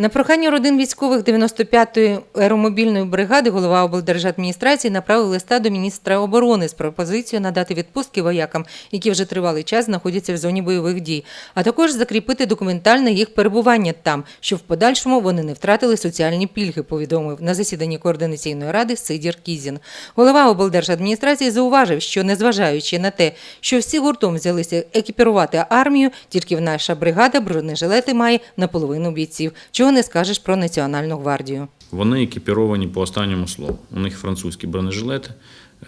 На прохання родин військових 95-ї аеромобільної бригади голова облдержадміністрації направив листа до міністра оборони з пропозицією надати відпустки воякам, які вже тривалий час знаходяться в зоні бойових дій, а також закріпити документальне їх перебування там, щоб в подальшому вони не втратили соціальні пільги, повідомив на засіданні координаційної ради Сидір Кізін. Голова облдержадміністрації зауважив, що незважаючи на те, що всі гуртом взялися екіпірувати армію, тільки в наша бригада бронежилети має наполовину бійців. Чого не скажеш про Національну гвардію. Вони екіпіровані по останньому слову. У них французькі бронежилети,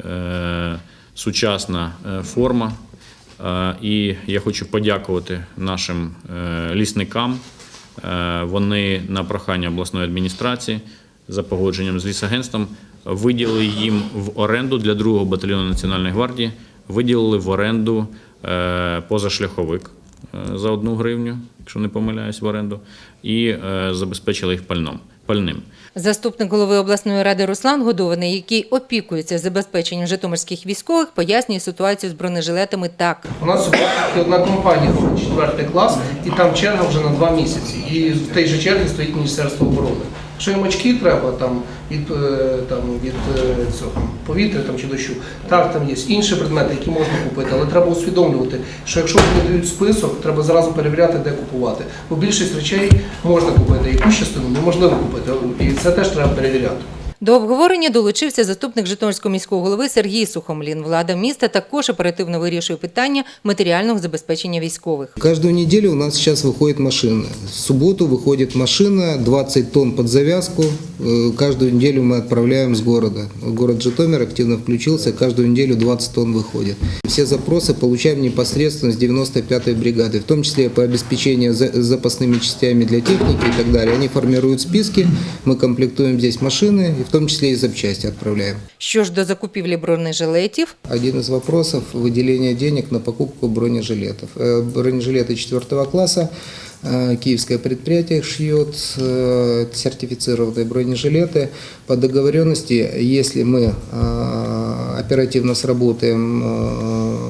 е, сучасна е, форма. Е, І я хочу подякувати нашим лісникам. Вони на прохання обласної адміністрації за погодженням з лісагентством виділили їм в оренду для 2-го батальйону Національної гвардії, виділили в оренду позашляховик за одну гривню, якщо не помиляюсь, в оренду, і е, забезпечили їх пальном, пальним. Заступник голови обласної ради Руслан Годований, який опікується забезпеченням житомирських військових, пояснює ситуацію з бронежилетами так. У нас одна компанія робить четвертий клас, і там черга вже на два місяці. І в тій же черзі стоїть Міністерство оборони. Якщо їм очки треба там від е, там від е, цього повітря там чи дощу, так там є інші предмети, які можна купити, але треба усвідомлювати, що якщо вони дають список, треба зразу перевіряти, де купувати. Бо більшість речей можна купити, якусь частину неможливо купити, і це теж треба перевіряти. До обговорення долучився заступник Житомирського міського голови Сергій Сухомлін. Влада міста також оперативно вирішує питання матеріального забезпечення військових. Каждую неделю у нас сейчас выходит машина. В субботу выходит машина, 20 тонн под завязку. Э, Каждую неделю мы отправляем с города. Город Житомир активно включился, каждую неделю 20 тонн выходит. Все запросы получаем непосредственно с 95-й бригады, в том числе по обеспечению за- запасными частями для техники и так далее. Они формируют списки, мы комплектуем здесь машины, и в том числе и запчасти отправляем. Що ж до закупівлі бронежилетів, Один из вопросов – выделение денег на покупку бронежилетов. Э, Бронежилеты четвертого класса э, киевское предприятие их шьет, э, сертифицированные бронежилеты. По договоренности, если мы э, оперативно сработаем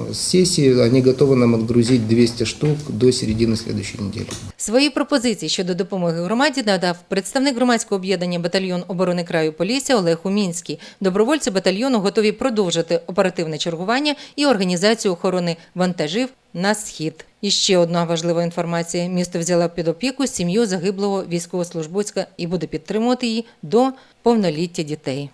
э, с сессии, они готовы нам отгрузить 200 штук до середины следующей недели. свої пропозиції щодо допомоги громаді надав представник громадського об'єднання батальйон оборони краю Полісся Олег Умінський. Добровольці батальйону готові продовжити оперативне чергування і організацію охорони вантажів на схід. І ще одна важлива інформація: місто взяло під опіку сім'ю загиблого військовослужбовця і буде підтримувати її до повноліття дітей.